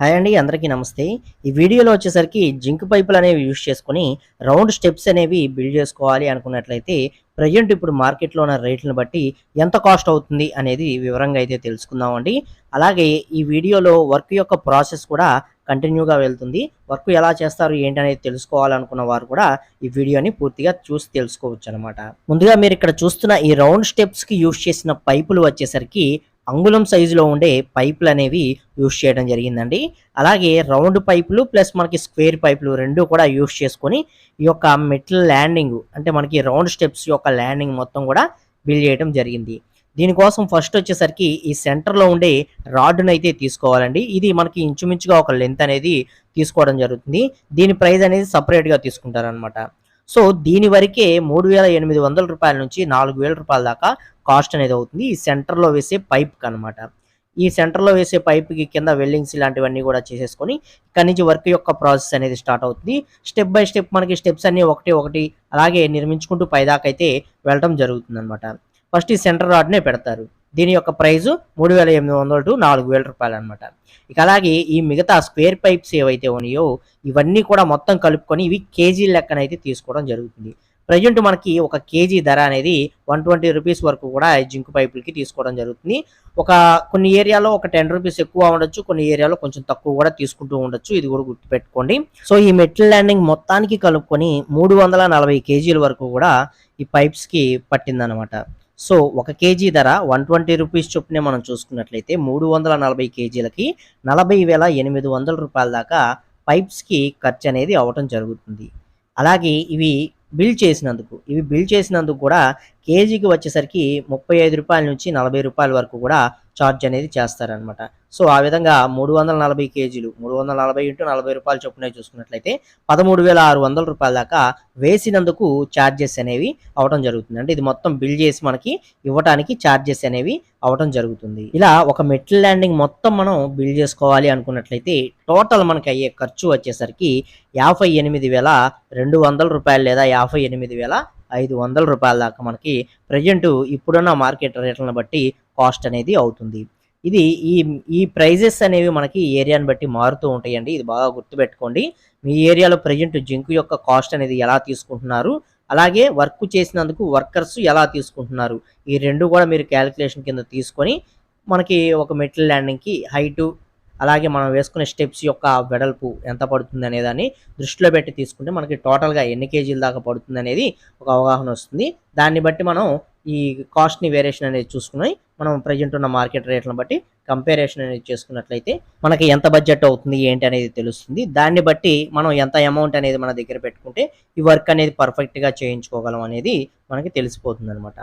Hi అండి అందరికీ నమస్తే. ఈ వీడియోలో వచ్చేసరికి జింక్ పైపులు అనేవి యూజ్ చేసుకొని రౌండ్ స్టెప్స్ అనేవి బిల్డ్ చేసుకోవాలి అనుకున్నట్లయితే ప్రజెంట్ ఇప్పుడు మార్కెట్లో ఉన్న రేట్లను బట్టి ఎంత కాస్ట్ అవుతుంది అనేది వివరంగా అయితే తెలుసుకుందామండి అలాగే ఈ వీడియోలో వర్క్ యొక్క ప్రాసెస్ కూడా కంటిన్యూగా వెళ్తుంది. వర్క్ ఎలా చేస్తారు ఏంటి అనేది తెలుసుకోవాలనుకున్న వారు కూడా ఈ వీడియోని పూర్తిగా చూసి తెలుసుకోవచ్చు అనమాట ముందుగా మీరు ఇక్కడ చూస్తున్న ఈ రౌండ్ స్టెప్స్కి యూజ్ చేసిన పైపులు వచ్చేసరికి అంగుళం సైజులో ఉండే పైపులు అనేవి యూస్ చేయడం జరిగిందండి. అలాగే రౌండ్ పైపులు ప్లస్ మనకి స్క్వేర్ పైపులు రెండు కూడా యూజ్ చేసుకొని ఈ యొక్క మెట్ల ల్యాండింగ్ అంటే మనకి రౌండ్ స్టెప్స్ యొక్క ల్యాండింగ్ మొత్తం కూడా బిల్డ్ చేయడం జరిగింది. దీనికోసం ఫస్ట్ వచ్చేసరికి ఈ సెంటర్లో ఉండే రాడ్ను అయితే తీసుకోవాలండి. ఇది మనకి ఇంచుమించుగా ఒక లెంత్ అనేది తీసుకోవడం జరుగుతుంది. దీని ప్రైస్ అనేది సపరేట్గా తీసుకుంటారనమాట సో దీని వరకే మూడు వేల ఎనిమిది వందల రూపాయల నుంచి నాలుగు వేల రూపాయల దాకా కాస్ట్ అనేది అవుతుంది. ఈ సెంటర్లో వేసే పైప్ అనమాట ఈ సెంటర్లో వేసే పైప్కి కింద వెల్డింగ్స్ ఇలాంటివన్నీ కూడా చేసేసుకొని ఇక్కడ నుంచి వర్క్ యొక్క ప్రాసెస్ అనేది స్టార్ట్ అవుతుంది. స్టెప్ బై స్టెప్ మనకి స్టెప్స్ అన్ని ఒకటి ఒకటి అలాగే నిర్మించుకుంటూ పైదాకైతే అయితే వెళ్ళడం జరుగుతుంది అనమాట ఫస్ట్ ఈ సెంటర్ రాడ్నే పెడతారు. దీని యొక్క ప్రైజు మూడు వేల ఎనిమిది వందల టు నాలుగు వేల రూపాయలు అనమాట ఇక అలాగే ఈ మిగతా స్క్వేర్ పైప్స్ ఏవైతే ఉన్నాయో ఇవన్నీ కూడా మొత్తం కలుపుకొని ఇవి కేజీ లెక్కన అయితే తీసుకోవడం జరుగుతుంది. ప్రజెంట్ మనకి ఒక కేజీ ధర అనేది వన్ ట్వంటీ రూపీస్ వరకు కూడా జింక్ పైపులకి తీసుకోవడం జరుగుతుంది. ఒక కొన్ని ఏరియాలో ఒక టెన్ రూపీస్ ఎక్కువ ఉండొచ్చు కొన్ని ఏరియాలో కొంచెం తక్కువ కూడా తీసుకుంటూ ఉండొచ్చు. ఇది కూడా గుర్తుపెట్టుకోండి. సో ఈ మెటల్ ల్యాండింగ్ మొత్తానికి కలుపుకొని మూడు వందల నలభై కేజీల వరకు కూడా ఈ పైప్స్కి పట్టిందనమాట. సో ఒక కేజీ ధర వన్ ట్వంటీ రూపీస్ చొప్పునే మనం చూసుకున్నట్లయితే మూడు వందల నలభై కేజీలకి నలభై వేల ఎనిమిది వందల రూపాయల దాకా పైప్స్కి ఖర్చు అనేది అవటం జరుగుతుంది. అలాగే ఇవి బిల్ చేసినందుకు ఇవి బిల్ చేసినందుకు కూడా కేజీకి వచ్చేసరికి ముప్పై ఐదు రూపాయల నుంచి నలభై రూపాయల వరకు కూడా ఛార్జ్ అనేది చేస్తారనమాట సో ఆ విధంగా మూడు వందల నలభై కేజీలు మూడు వందల నలభై ఇంటూ నలభై రూపాయలు చొప్పున చూసుకున్నట్లయితే పదమూడు వేల ఆరు వందల రూపాయల దాకా వేసినందుకు ఛార్జెస్ అనేవి అవటం జరుగుతుంది. అంటే ఇది మొత్తం బిల్ చేసి మనకి ఇవ్వడానికి ఛార్జెస్ అనేవి అవటం జరుగుతుంది. ఇలా ఒక మెటల్ ల్యాండింగ్ మొత్తం మనం బిల్ చేసుకోవాలి అనుకున్నట్లయితే టోటల్ మనకి అయ్యే ఖర్చు వచ్చేసరికి యాభై ఎనిమిది వేల రెండు వందల రూపాయలు లేదా యాభై ఎనిమిది వేల ఐదు వందల రూపాయల దాకా మనకి ప్రజెంట్ ఇప్పుడున్న మార్కెట్ రేట్లను బట్టి కాస్ట్ అనేది అవుతుంది. ఇది ఈ ఈ ప్రైజెస్ అనేవి మనకి ఏరియాని బట్టి మారుతూ ఉంటాయండి. ఇది బాగా గుర్తుపెట్టుకోండి. మీ ఏరియాలో ప్రజెంట్ జింక్ యొక్క కాస్ట్ అనేది ఎలా తీసుకుంటున్నారు? అలాగే వర్క్ చేసినందుకు వర్కర్స్ ఎలా తీసుకుంటున్నారు? ఈ రెండు కూడా మీరు క్యాలిక్యులేషన్ కింద తీసుకొని మనకి ఒక మెటల్ ల్యాండింగ్కి హైటు అలాగే మనం వేసుకునే స్టెప్స్ యొక్క వెడల్పు ఎంత పడుతుంది అనేదాన్ని దృష్టిలో పెట్టి తీసుకుంటే మనకి టోటల్గా ఎన్ని కేజీల దాకా పడుతుంది అనేది ఒక అవగాహన వస్తుంది. దాన్ని బట్టి మనం ఈ కాస్ట్ని వేరియేషన్ అనేది చూసుకుని మనం ప్రజెంట్ ఉన్న మార్కెట్ రేట్లను బట్టి కంపేరేషన్ అనేది చేసుకున్నట్లయితే మనకి ఎంత బడ్జెట్ అవుతుంది ఏంటి అనేది తెలుస్తుంది. దాన్ని బట్టి మనం ఎంత అమౌంట్ అనేది మన దగ్గర పెట్టుకుంటే ఈ వర్క్ అనేది పర్ఫెక్ట్గా చేయించుకోగలం అనేది మనకి తెలిసిపోతుంది అనమాట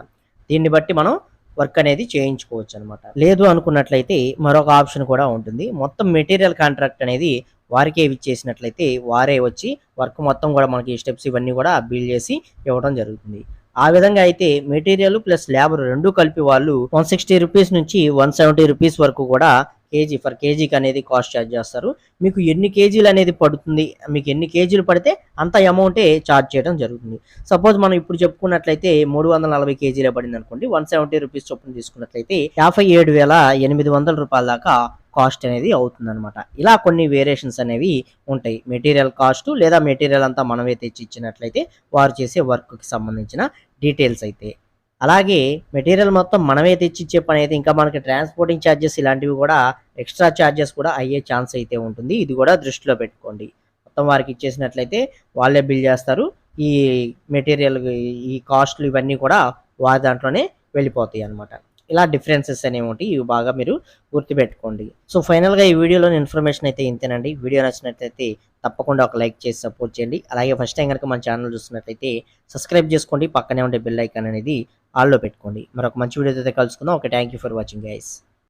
దీన్ని బట్టి మనం వర్క్ అనేది చేయించుకోవచ్చు అనమాట లేదు అనుకున్నట్లయితే మరొక ఆప్షన్ కూడా ఉంటుంది. మొత్తం మెటీరియల్ కాంట్రాక్ట్ అనేది వారికే ఇచ్చేసినట్లయితే వారే వచ్చి వర్క్ మొత్తం కూడా మనకి స్టెప్స్ ఇవన్నీ కూడా బిల్డ్ చేసి ఇవ్వడం జరుగుతుంది. ఆ విధంగా అయితే మెటీరియల్ ప్లస్ లేబర్ రెండు కలిపి వాళ్ళు వన్ సిక్స్టీ రూపీస్ నుంచి వన్ సెవెంటీ రూపీస్ వరకు కూడా కేజీ ఫర్ కేజీకి అనేది కాస్ట్ ఛార్జ్ చేస్తారు. మీకు ఎన్ని కేజీలు అనేది పడుతుంది మీకు ఎన్ని కేజీలు పడితే అంత అమౌంటే ఛార్జ్ చేయడం జరుగుతుంది. సపోజ్ మనం ఇప్పుడు చెప్పుకున్నట్లయితే మూడు వందల నలభై కేజీలే పడింది అనుకోండి వన్ సెవెంటీ రూపీస్ చొప్పున తీసుకున్నట్లయితే యాభై ఏడు వేల ఎనిమిది వందల రూపాయల దాకా కాస్ట్ అనేది అవుతుంది అనమాట ఇలా కొన్ని వేరియేషన్స్ అనేవి ఉంటాయి. మెటీరియల్ కాస్ట్ లేదా మెటీరియల్ అంతా మనమే తెచ్చి ఇచ్చినట్లయితే వారు చేసే వర్క్కి సంబంధించిన డీటెయిల్స్ అయితే. అలాగే మెటీరియల్ మొత్తం మనమే తెచ్చిచ్చే పని అయితే ఇంకా మనకి ట్రాన్స్పోర్టింగ్ ఛార్జెస్ ఇలాంటివి కూడా ఎక్స్ట్రా ఛార్జెస్ కూడా అయ్యే ఛాన్స్ అయితే ఉంటుంది. ఇది కూడా దృష్టిలో పెట్టుకోండి. మొత్తం వారికి ఇచ్చేసినట్లయితే వాళ్ళే బిల్ చేస్తారు. ఈ మెటీరియల్ ఈ కాస్ట్లు ఇవన్నీ కూడా వారి దాంట్లోనే వెళ్ళిపోతాయి అనమాట ఇలా డిఫరెన్సెస్ అనేవి ఉంటాయి. ఇవి బాగా మీరు గుర్తుపెట్టుకోండి. సో ఫైనల్గా ఈ వీడియోలోని ఇన్ఫర్మేషన్ అయితే ఇంతేనండి. వీడియో నచ్చినట్లయితే తప్పకుండా ఒక లైక్ చేసి సపోర్ట్ చేయండి. అలాగే ఫస్ట్ టైం కనుక మన ఛానల్ చూస్తున్నట్లయితే సబ్స్క్రైబ్ చేసుకోండి. పక్కనే ఉండే బెల్ ఐకాన్ అనేది ఆల్లో పెట్టుకోండి. మరొక మంచి వీడియోతో అయితే కలుసుకుందాం. Okay thank you for watching guys